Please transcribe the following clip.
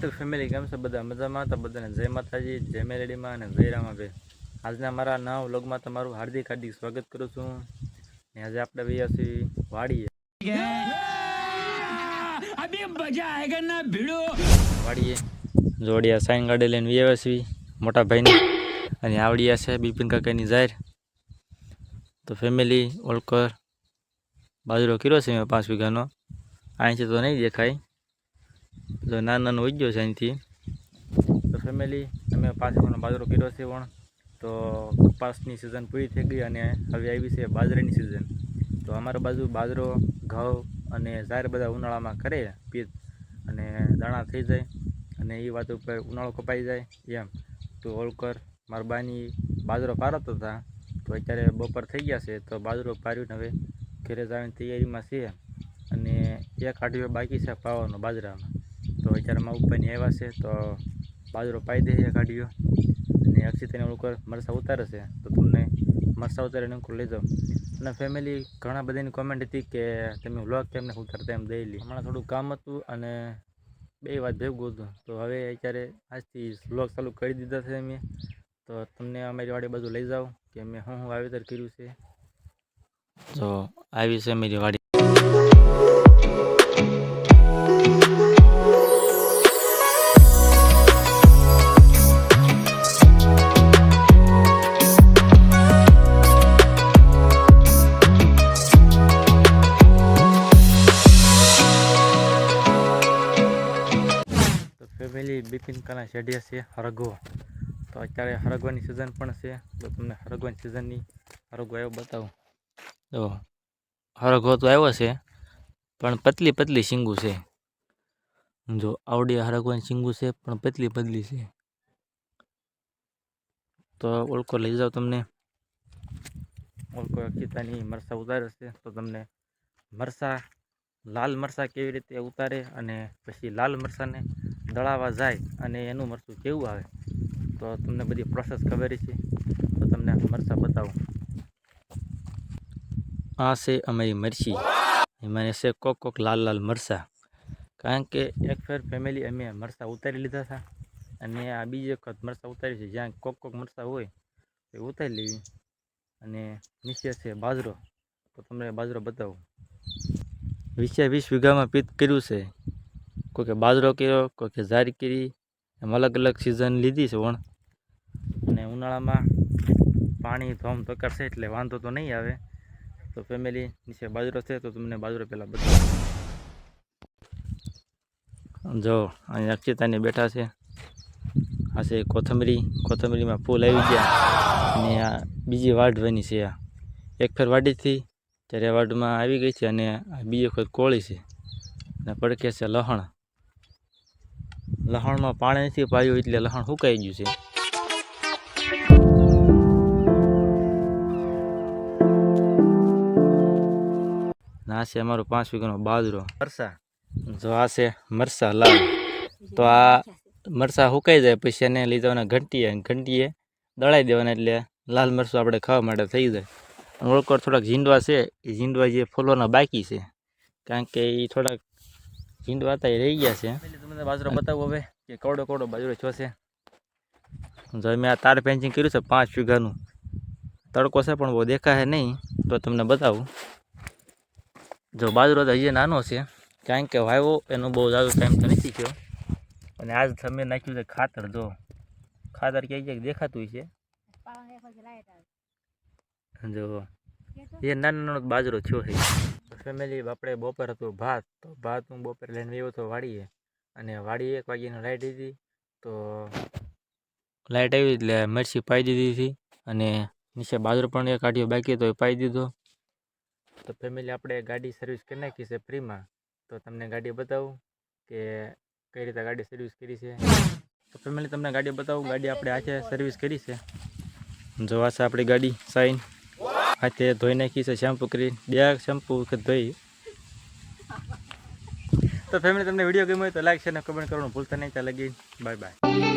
YouTube family કેમ છે બધા? મજામાં? તો બધાને જય માતાજી જય મેલેડીમાં અને જય રામાભાઈ આજના મારા નવા વ્લોગમાં તમારું હાર્દિક હાર્દિક સ્વાગત કરું છું. ને આજે આપણે વૈયા વ્યાસી વાડીએ. વાડીએ જોડિયા સાઈન ગાડી લઈને વ્યાસી મોટા ભાઈની. અને આવડિયા છે બિપિન કાકાની જાહેર. તો ફેમિલી ઓલકર બાજરો કર્યો છે મેં પાંચ વીઘાનો? અહીંથી તો નહીં દેખાય. જો નાનો નાનો ઉગ્યો છે અહીંથી. તો ફેમિલી અમે પાંચ બાજરો કર્યો છે પણ તો કપાસની સિઝન પૂરી થઈ ગઈ અને હવે આવી છે બાજરાની સિઝન તો અમારા બાજુ બાજરો, ઘઉં અને ઝાર બધા ઉનાળામાં કરે પીત અને દાણા થઈ જાય અને એ વાત ઉપર ઉનાળો કપાઈ જાય એમ. તો ઓળકર, મારા બાની બાજરો પારતો હતા. તો અત્યારે બપોર થઈ ગયા છે તો બાજરો પાર્યું હવે ઘરે જવાની તૈયારીમાં છે. અને એક આઠવ્યો બાકી છે પાવાનો બાજરામાં તો અત્યારે માઉપાઈને આવ્યા છે તો બાજરો પાઈ દે છે કાઢ્યો અને અક્ષિતાને ઓળકર મરસા ઉતારે છે. તો તમને મરસા ઉતારીને અંકુર લઈ જાઓ અને ફેમિલી ઘણા બધાની કોમેન્ટ હતી કે તમે વ્લોગ કેમ ને ઉતારતા એમ દઈ હમણાં થોડું કામ હતું અને બે વાત ભેગું હતું. તો હવે અત્યારે આજથી વ્લોગ ચાલુ કરી દીધા છે મેં તો તમને અમારી વાડી બાજુ લઈ જાઓ કે મેં શું શું વાવેતર કર્યું છે. તો આવી છે અમારી વાડી. ફેમિલી બિપિન કાલા શેઢિયા છે, હરગવા. તો અત્યારે હરગવાની સિઝન પણ છે. તો તમને હરગવાની સિઝનની હરગવો આવ્યો બતાવું. તો હરગવો તો આવ્યો છે, પણ પતલી પતલી શીંગું છે. જો આવડી હરગવાની શીંગું છે, પણ પતલી પતલી છે. તો ઓળકો લઈ જાઓ તમને. ઓળકો અક્ષિતાની મરસા ઉતારે છે, તો તમને મરસા લાલ મરચાં કેવી રીતે ઉતારે અને પછી લાલ મરચાંને દળાવા જાય અને એનું મરચું કેવું આવે, તો તમને બધી પ્રોસેસ ખબર છે. તો તમને મરચાં બતાવું. આ છે અમારી મરચી. એમાં છે કોક કોક લાલ લાલ મરચાં. કારણ કે એક ફેર ફેમિલી અમે મરચાં ઉતારી લીધા હતા અને આ બીજી વખત મરચાં ઉતારી છે. જ્યાં કોક કોક મરચાં હોય એ ઉતારી લેવી. અને નીચે છે બાજરો. તો તમને બાજરો બતાવું. વીસે વીસ વીઘામાં પિત કર્યું છે. કોઈ કે બાજરો કર્યો કોઈ કે ઝારી કરી, એમ અલગ અલગ સિઝન લીધી છે વણ. અને ઉનાળામાં પાણી ધોમ છે એટલે વાંધો તો નહીં આવે. તો ફેમિલી નીચે બાજરો છે તો તમને બાજરો પહેલાં બતાવો. જો અહીં અક્ષિતાની બેઠા છે. આ છે કોથમરી. કોથમરીમાં ફૂલ આવી ગયા. અને આ બીજી વાઢવાની છે આ. એક ફેર વાડીથી ત્યારે વાડમાં આવી ગઈ છે અને આ બીજી વખત કોળી છે. અને પડકે છે લહણ. લહણમાં પાણી નથી પાયું એટલે લહણ સુકાઈ ગયું છે. આ છે અમારો પાંચ વીઘાનો બાજરો. મરસા. જો આ છે મરસા લાલ. તો આ મરસા સુકાઈ જાય પછી એને લઈ જવાના ઘંટીએ ઘંટીએ દળાઈ દેવાના એટલે લાલ મરસું આપણે ખાવા માટે થઈ જાય. અને ઓળકોર થોડાક ઝીંડવા છે. એ ઝીંડવા જે ફૂલવાના બાકી છે. કારણ કે એ થોડાક ઝીંડવા હતા એ રહી ગયા છે. તમને બાજરો બતાવો હવે કે કવડો કવડો બાજરો છો છે. જો મેં આ તાર પેન્ચિંગ કર્યું છે પાંચ વીઘાનું. તડકો છે પણ બહુ દેખાય નહીં તો તમને બતાવું. જો બાજરો તો હજી નાનો છે કારણ કે વાવ્યો એનો બહુ ઝાઝો ટાઈમ તો નથી થયો. અને આજ તમે નાખ્યું છે ખાતર જો. ખાતર ક્યાંક ક્યાંક દેખાતું છે. જો એ નાનો નાનો બાજરો થયો છે. ફેમિલી આપણે બપોર હતું ભાત તો ભાત હું બપોરે લઈને આવ્યો તો વાડીએ. અને વાડીએ એક વાગ્યાની લાઇટ હતી તો લાઇટ આવી એટલે મરચી પાઈ દીધી હતી અને નીચે બાજરો પણ એક કાઢ્યો બાકી તો એ પાઈ દીધો. તો ફેમિલી આપણે ગાડી સર્વિસ કરી નાખી છે ફ્રીમાં તો તમને ગાડી બતાવું કે કઈ રીતે ગાડી સર્વિસ કરી છે. તો ફેમિલી તમને ગાડી બતાવું ગાડી આપણે આજે સર્વિસ કરી છે. જોવા છે આપણી ગાડી સાઈન હાથે ધોઈ નાખી છે શેમ્પુ કરી બે શેમ્પુ વખત ધોઈ. તો ફેમિલી તમને વીડિયો ગમ્યો હોય તો લાઈક છે અને કમેન્ટ કરવાનું ભૂલતા નહીં. ત્યાં લગી બાય બાય